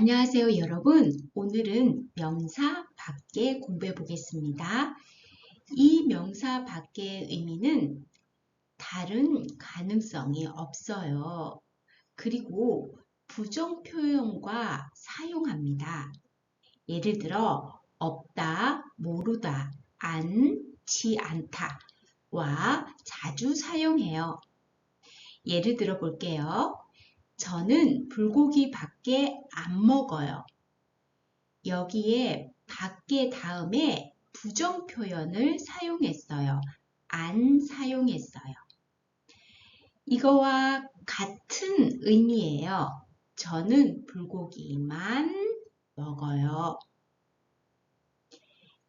안녕하세요, 여러분. 오늘은 명사 밖에 공부해 보겠습니다. 이 명사 밖의 의미는 다른 가능성이 없어요. 그리고 부정 표현과 사용합니다. 예를 들어 없다, 모르다, 않지 않다 와 자주 사용해요. 예를 들어 볼게요. 저는 불고기 밖에 안 먹어요. 여기에 밖에 다음에 부정 표현을 사용했어요. 안 사용했어요. 이거와 같은 의미예요. 저는 불고기만 먹어요.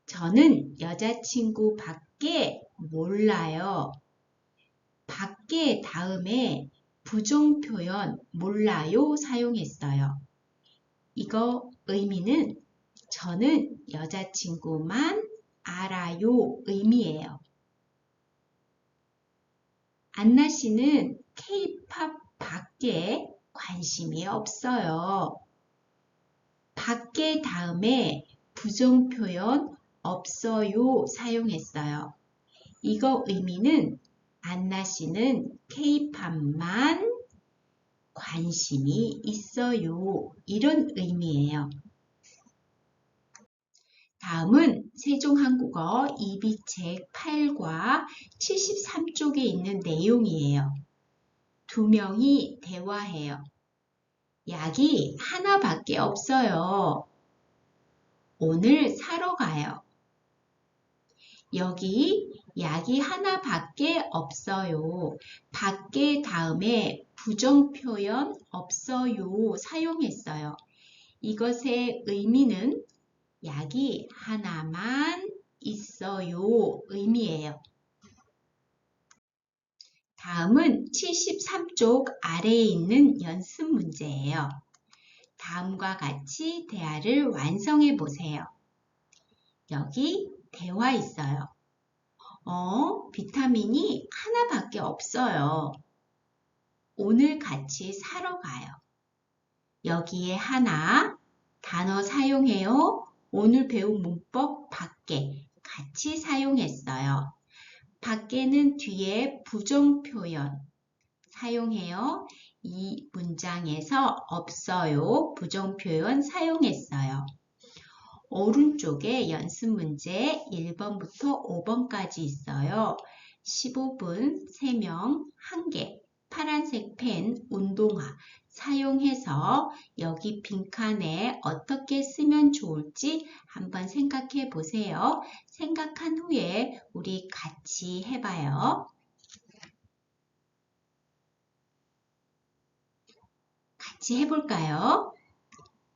저는 여자친구 밖에 몰라요. 밖에 다음에 부정 표현 몰라요 사용했어요. 이거 의미는 저는 여자친구만 알아요 의미예요. 안나 씨는 케이팝 밖에 관심이 없어요. 밖에 다음에 부정 표현 없어요 사용했어요. 이거 의미는 안나 씨는 케이팝만 관심이 있어요. 이런 의미예요. 다음은 세종한국어 2비책 8과 73쪽에 있는 내용이에요. 두 명이 대화해요. 약이 하나밖에 없어요. 오늘 사러 가요. 여기 약이 하나밖에 없어요. 밖에 다음에 부정 표현 없어요 사용했어요. 이것의 의미는 약이 하나만 있어요 의미예요. 다음은 73쪽 아래에 있는 연습 문제예요. 다음과 같이 대화를 완성해 보세요. 여기 대화 있어요. 어, 비타민이 하나밖에 없어요. 오늘 같이 사러 가요. 여기에 하나, 단어 사용해요. 오늘 배운 문법 밖에 같이 사용했어요. 밖에는 뒤에 부정 표현 사용해요. 이 문장에서 없어요. 부정 표현 사용했어요. 오른쪽에 연습 문제 1번부터 5번까지 있어요. 15분 3명 1개 파란색 펜 운동화 사용해서 여기 빈칸에 어떻게 쓰면 좋을지 한번 생각해 보세요. 생각한 후에 우리 같이 해봐요. 같이 해볼까요?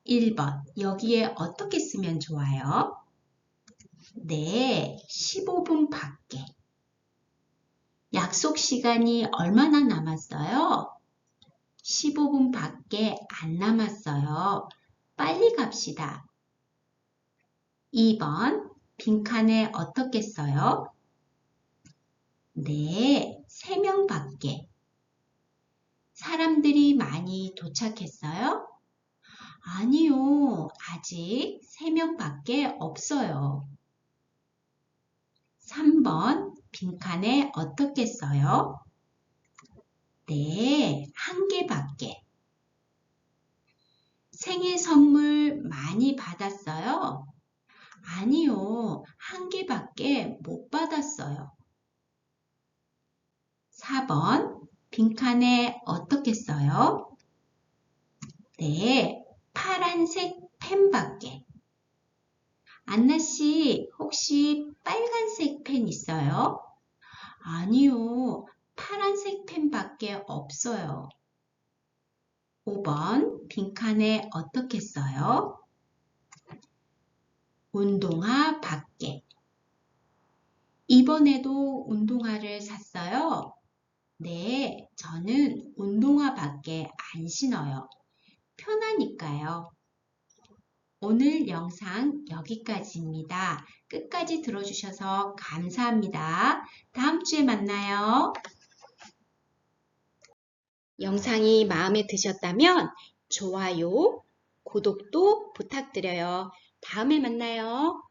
1번. 여기에 어떻게 쓰면 좋아요? 네, 15분 밖에. 약속 시간이 얼마나 남았어요? 15분 밖에 안 남았어요. 빨리 갑시다. 2번. 빈칸에 어떻게 써요? 네, 3명 밖에. 사람들이 많이 도착했어요? 아니요, 아직 3명밖에 없어요. 3번 빈칸에 어떻게 써요? 네, 한 개밖에. 생일 선물 많이 받았어요? 아니요, 한 개밖에 못 받았어요. 4번 빈칸에 어떻게 써요? 네, 파란색 펜밖에. 안나 씨, 혹시 빨간색 펜 있어요? 아니요, 파란색 펜밖에 없어요. 5번, 빈칸에 어떻게 써요? 운동화 밖에. 이번에도 운동화를 샀어요? 네, 저는 운동화 밖에 안 신어요. 편하니까요. 오늘 영상 여기까지입니다. 끝까지 들어주셔서 감사합니다. 다음 주에 만나요. 영상이 마음에 드셨다면 좋아요, 구독도 부탁드려요. 다음에 만나요.